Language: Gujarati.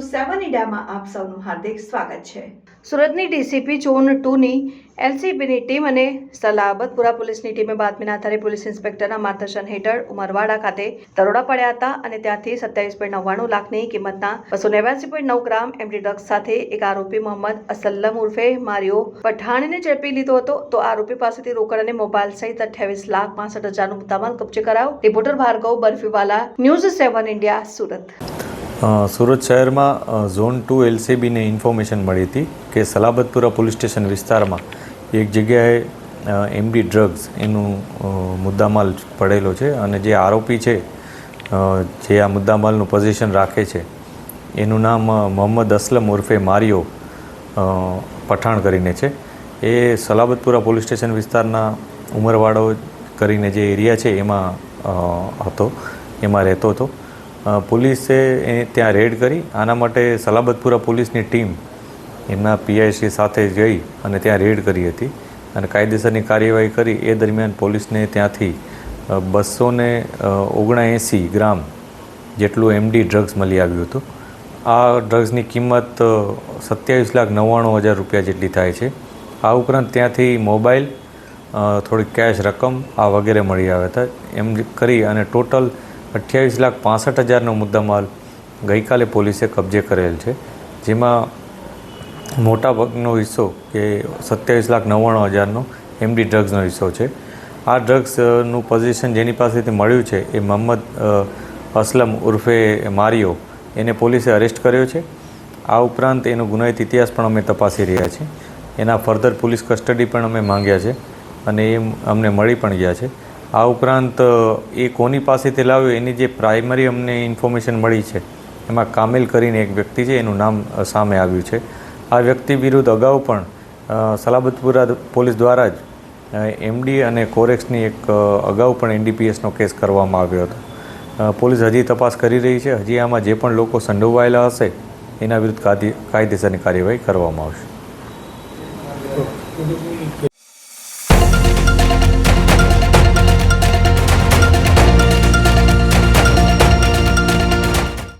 મીડિયામાં આપ સૌનું હાર્દિક સ્વાગત છે. સુરતની ડીસીપી ઝોન ટુની એલસીબીની ટીમ અને સલાબતપુરા પોલીસની ટીમે બાતમીના આધારે પોલીસ ઇન્સ્પેક્ટરના માર્ગદર્શન હેઠળ ઉમરવાડા ખાતે દરોડા પડ્યા હતા અને ત્યાંથી સત્યાવીસ પોઈન્ટ નવ્વાણું લાખની કિંમતના બસો નેવ્યાસી પોઈન્ટ નવ ગ્રામ એમડી ડ્રગ્સ સાથે એક આરોપી મોહમ્મદ અસલ્લમ ઉર્ફે મારિયો પઠાણને ઝડપી લીધો હતો. તો આરોપી પાસેથી રોકડ અને મોબાઈલ સહિત અઠ્યાવીસ લાખ પાસઠ હજારનું મુદ્દામાલ કબજે કરાયો. Reporter Bhargav Barfiwala, news seven India, Surat. Surat શહેરમાં ઝોન ટુ એલસીબીને ઇન્ફોર્મેશન મળી હતી કે સલાબતપુરા પોલીસ સ્ટેશન વિસ્તારમાં એક જગ્યાએ એમડી ડ્રગ્સ એનું મુદ્દામાલ પડેલો છે અને જે આરોપી છે જે આ મુદ્દામાલનું પોઝિશન રાખે છે, એનું નામ મોહમ્મદ અસલમ ઉર્ફે મારિયો પઠાણ કરીને છે. એ સલાબતપુરા પોલીસ સ્ટેશન વિસ્તારના ઉમરવાડો કરીને જે એરિયા છે, એમાં હતો, એમાં રહેતો હતો. પોલીસે એ ત્યાં રેડ કરી. આના માટે સલાબતપુરા પોલીસની ટીમ એમના પીઆઈસી સાથે જઈ અને ત્યાં રેડ કરી હતી અને કાયદેસરની કાર્યવાહી કરી. એ દરમિયાન પોલીસને ત્યાંથી બસો ને ઓગણએંસી ગ્રામ જેટલું એમડી ડ્રગ્સ મળી આવ્યું હતું. આ ડ્રગ્સની કિંમત સત્યાવીસ લાખ નવ્વાણું હજાર રૂપિયા જેટલી થાય છે. આ ઉપરાંત ત્યાંથી મોબાઈલ થોડી કેશ રકમ આ વગેરે મળી આવ્યા હતા. એમ કરી અને ટોટલ અઠ્યાવીસ લાખ પાસઠ હજારનો મુદ્દામાલ ગઈકાલે પોલીસે કબજે કરેલ છે. જેમાં મોટા ભાગનો હિસ્સો કે સત્યાવીસ લાખ નવ્વાણું હજારનો એમડી ડ્રગ્સનો હિસ્સો છે. આ ડ્રગ્સનું પોઝિશન જેની પાસેથી મળ્યું છે એ મોહમ્મદ અસલમ ઉર્ફે મારિયો એને પોલીસે અરેસ્ટ કર્યો છે. આ ઉપરાંત એનો ગુનાહિત ઇતિહાસ પણ અમે તપાસી રહ્યા છીએ. એના ફર્ધર પોલીસ કસ્ટડી પણ અમે માંગ્યા છે અને એ અમને મળી પણ ગયા છે. આ ઉપરાંત એ કોની પાસેથી લાવ્યો, એની જે પ્રાઇમરી અમને ઇન્ફોર્મેશન મળી છે, એમાં કામિલ કરીને એક વ્યક્તિ છે, એનું નામ સામે આવ્યું છે. આ વ્યક્તિ વિરુદ્ધ અગાઉ પણ સલાબતપુરા પોલીસ દ્વારા જ એમડી અને કોરેક્સની એક અગાઉ પણ એનડીપીએસનો કેસ કરવામાં આવ્યો હતો. પોલીસ હજી તપાસ કરી રહી છે, હજી આમાં જે પણ લોકો સંડોવાયેલા હશે, એના વિરુદ્ધ કાયદેસરની કાર્યવાહી કરવામાં આવશે.